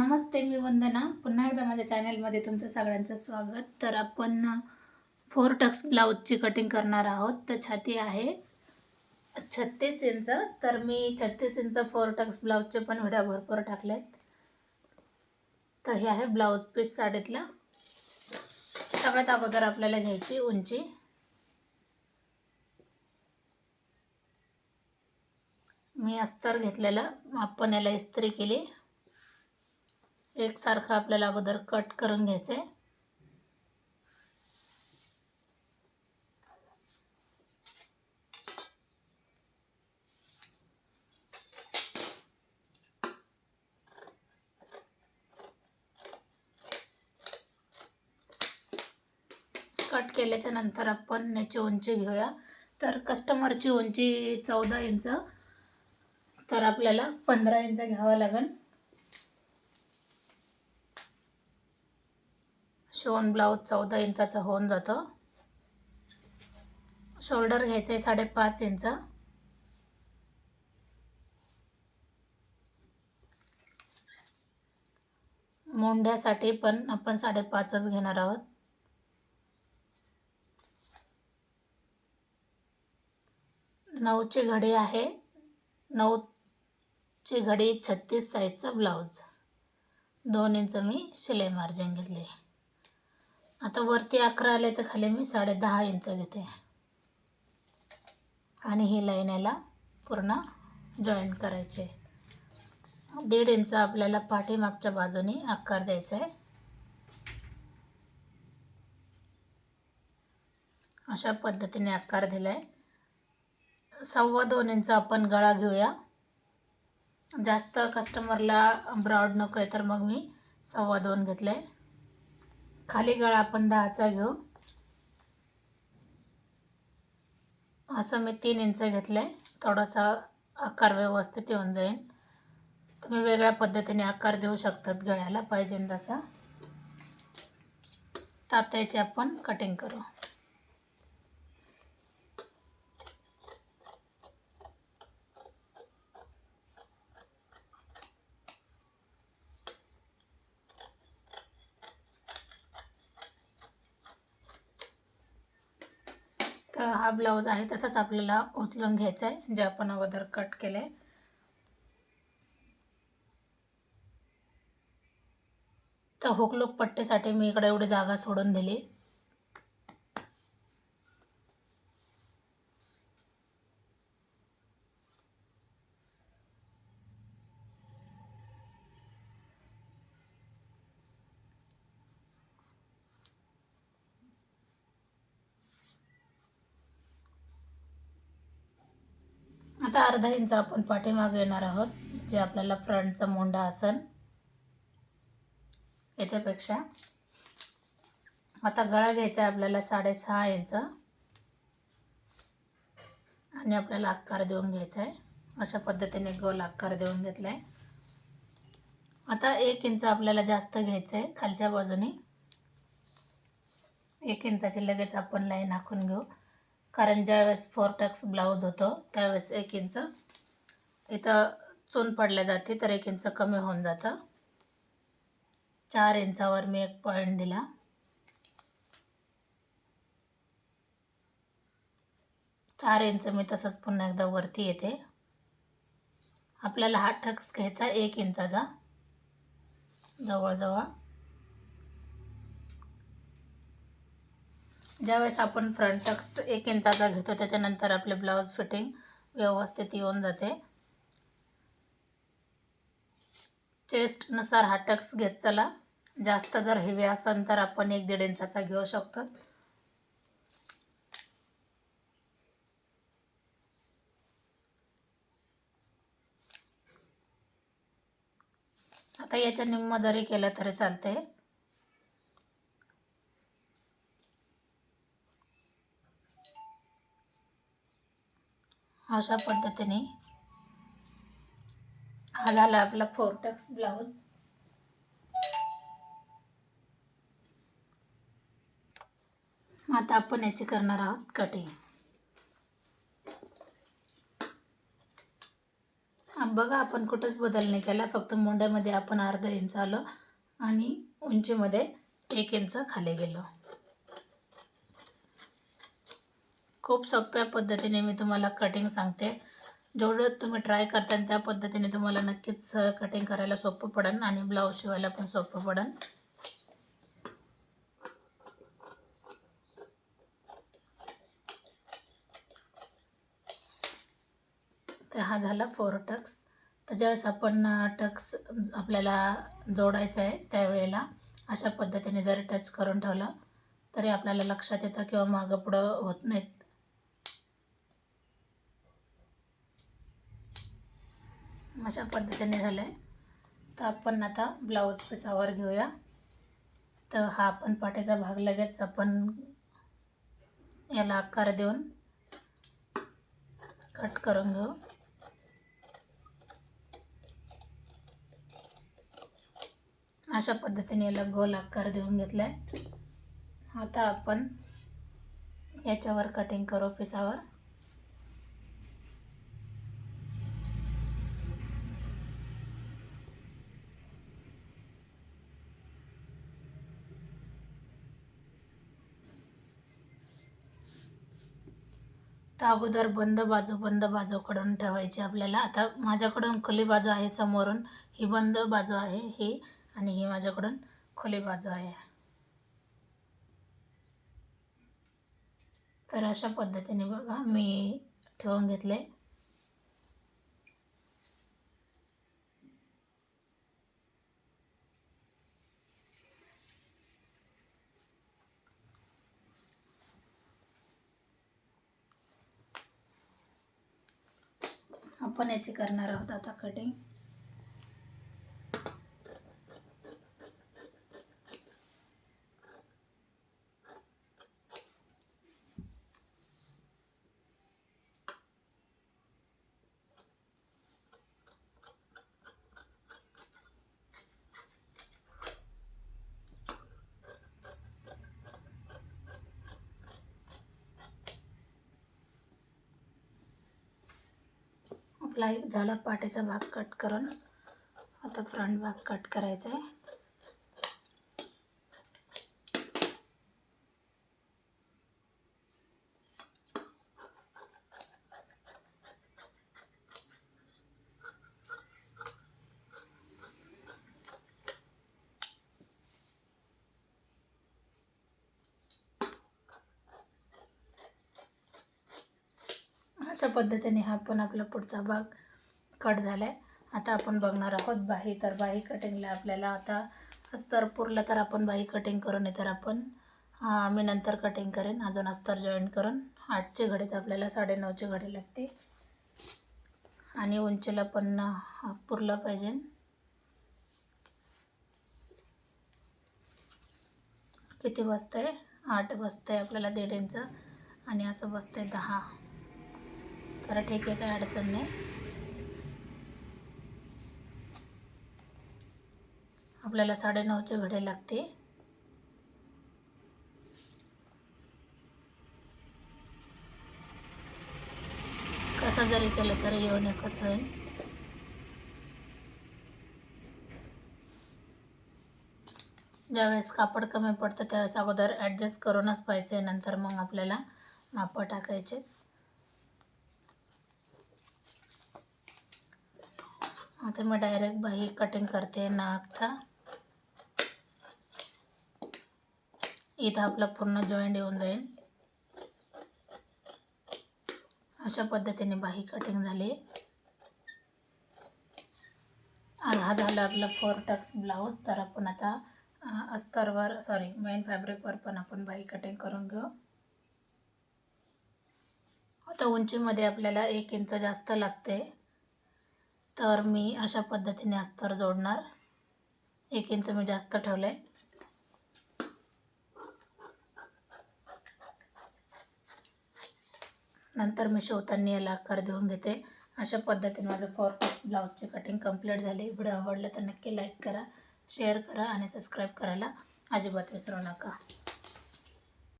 नमस्ते मी वंदना. पुन्हा एकदा माझ्या चॅनलमध्ये तुमचं सगळ्यांचं स्वागत. तर आपण फोर टक्स ब्लाऊजची कटिंग करणार आहोत. तर छाती आहे छत्तीस इंच. तर मी छत्तीस इंच फोर टक्स ब्लाऊजचे पण व्हिडिओ भरपूर टाकलेत. तर हे आहे ब्लाऊज पीस साडीतला. सगळ्यात अगोदर आपल्याला घ्यायची उंची. मी अस्तर घेतलेलं. आपण याला इस्त्री केली. एकसारखं आपल्याला अगोदर कट करून घ्यायचं आहे कट केल्याच्यानंतर आपण याची उंची घेऊया. तर कस्टमरची उंची चौदा इंच तर आपल्याला पंधरा इंच घ्यावं लागेल. शिवण ब्लाऊज चौदा इंचाचं होऊन जातं. शोल्डर घ्यायचं आहे साडेपाच इंच. मोंढ्यासाठी पण आपण साडेपाचच घेणार आहोत. नऊची घडी आहे. नऊची घडी छत्तीस साईजचा ब्लाऊज. दोन इंच मी शिलाई मार्जिन घेतली. आता वरती अकरा आले तर खाली मी साडे दहा इंच घेते. आणि ही लाईन याला पूर्ण जॉईंट करायचे. दीड इंच आपल्याला पाठीमागच्या बाजूने आकार द्यायचा आहे. अशा पद्धतीने आकार दिला आहे सव्वा दोन इंच आपण गळा घेऊया. जास्त कस्टमरला ब्रॉड नको आहे तर मग मी सव्वा दोन घेतलं आहे खाली गळा आपण दहाचा घेऊ. असं मी तीन इंच घेतलं आहे थोडासा आकार व्यवस्थित येऊन जाईल. तुम्ही वेगळ्या पद्धतीने आकार देऊ शकतात गळ्याला पाहिजे तसा. तात्याची आपण कटिंग करू. तर हा ब्लाऊज आहे तसाच आपल्याला उचलून घ्यायचा आहे जे आपण अगोदर कट केलं आहे तर हुकलूक पट्टीसाठी मी इकडे एवढी जागा सोडून दिली. आता अर्धा इंच आपण पाठीमागे येणार आहोत जे आपल्याला फ्रंटचा मोंडा असन. याच्यापेक्षा. आता गळा घ्यायचा आहे आपल्याला साडेसहा इंच. आणि आपल्याला आकार देऊन घ्यायचा आहे. अशा पद्धतीने गोल आकार देऊन घेतला आहे आता एक इंच आपल्याला जास्त घ्यायचं आहे खालच्या बाजूने. एक इंचाची लगेच आपण लाईन आखून घेऊ. कारण ज्यावेळेस फोर टक्स ब्लाऊज होतो त्यावेळेस एक इंच इथं चून पडल्या जाते तर एक इंच कमी होऊन जातं. चार इंचावर मी एक पॉईंट दिला. चार इंच मी तसंच पुन्हा एकदा वरती येते. आपल्याला हा टक्स घ्यायचा एक इंचाचा. जवळजवळ. ज्यावेळेस आपण फ्रंट टक्स एक इंचाचा घेतो त्याच्यानंतर आपले ब्लाऊज फिटिंग व्यवस्थित येऊन जाते. चेस्टनुसार हा टक्स घेत चला. जास्त जर हेवी असेल तर आपण एक दीड इंचाचा घेऊ शकतो. आता याच्या निम्म जरी केलं तरी चालते अशा पद्धतीने हा झाला आपला फोर टक्स ब्लाऊज. आता आपण याची करणार आहोत कटिंग बघा आपण कुठंच बदल नाही केला फक्त मुंड्यामध्ये आपण अर्धा इंच आलो आणि उंचीमध्ये एक इंच खाली गेलो. खूप सोप्या पद्धतीने मी तुम्हाला कटिंग सांगते. जेवढं तुम्ही ट्राय करता त्या पद्धतीने तुम्हाला नक्कीच कटिंग करायला सोपं पडेल आणि ब्लाऊज शिवायला पण सोपं पडेल तर हा झाला फोर टक्स तर ज्यावेळेस आपण टक्स आपल्याला जोडायचं आहे त्यावेळेला अशा पद्धतीने जरी टच करून ठेवलं तरी आपल्याला लक्षात येतं किंवा मागं पुढं होत नाहीत. अशा पद्धतीने झालं आहे तर आपण आता ब्लाऊज पिसावर घेऊया. तर हा आपण पाठीचा भाग लगेच आपण याला आकार देऊन कट करून घेऊ. अशा पद्धतीने याला गोल आकार देऊन घेतला आहे आता आपण याच्यावर कटिंग करू पिसावर तर अगोदर बंद बाजू बंद बाजूकडून ठेवायची आपल्याला. आता माझ्याकडून खुली बाजू आहे समोरून ही बंद बाजू आहे ही आणि ही माझ्याकडून खुली बाजू आहे. तर अशा पद्धतीने बघा मी ठेवून घेतले. आपण याची करणार आहोत आता कटिंग आपला झाला पाठीचा भाग कट करून. आता फ्रंट भाग कट करायचा आहे. अशा पद्धतीने हा पण आपला पुढचा भाग कट झाला आहे आता आपण बघणार आहोत बाही तर बाही कटिंगला आपल्याला आता अस्तर पुरलं तर आपण बाही कटिंग करून तर आपण मी नंतर कटिंग करेन. अजून अस्तर जॉईन करून. आठचे घडी तर आपल्याला साडेनऊचे घडी लागते आणि उंचीला पण पुरलं पाहिजे. किती बसतं आहे आठ बसतं आहे आपल्याला दीड इंच. आणि असं बसतं आहे दहा. तर ठीक आहे काही अडचण नाही. आपल्याला साडेनऊचे घडे लागते. कसं जरी केलं तरी येऊन एकच होईल. ज्यावेळेस कापड कमी पडतं त्यावेळेस अगोदर ॲडजस्ट करूनच पाहिजे नंतर मग आपल्याला मापं टाकायचे. आता मी डायरेक्ट बाई कटिंग करते ना आखता इथं आपला पूर्ण जॉईंट येऊन जाईल. अशा पद्धतीने बाही कटिंग झाली. हा झाला आपला फोर टक्स ब्लाऊज तर आपण आता अस्तरवर सॉरी मेन फॅब्रिकवर पण आपण बाही कटिंग करून घेऊ. आता उंचीमध्ये आपल्याला एक इंच जास्त लागते. तर मी अशा पद्धतीने अस्तर जोडणार. एक इंच मी जास्त ठेवलं आहे नंतर मी शिवताना याला आकार देऊन घेते. अशा पद्धतीने माझं फोर ब्लाऊजची कटिंग कंप्लीट झाली. व्हिडिओ आवडला तर नक्की लाईक करा शेअर करा आणि सबस्क्राईब करायला अजिबात विसरू नका.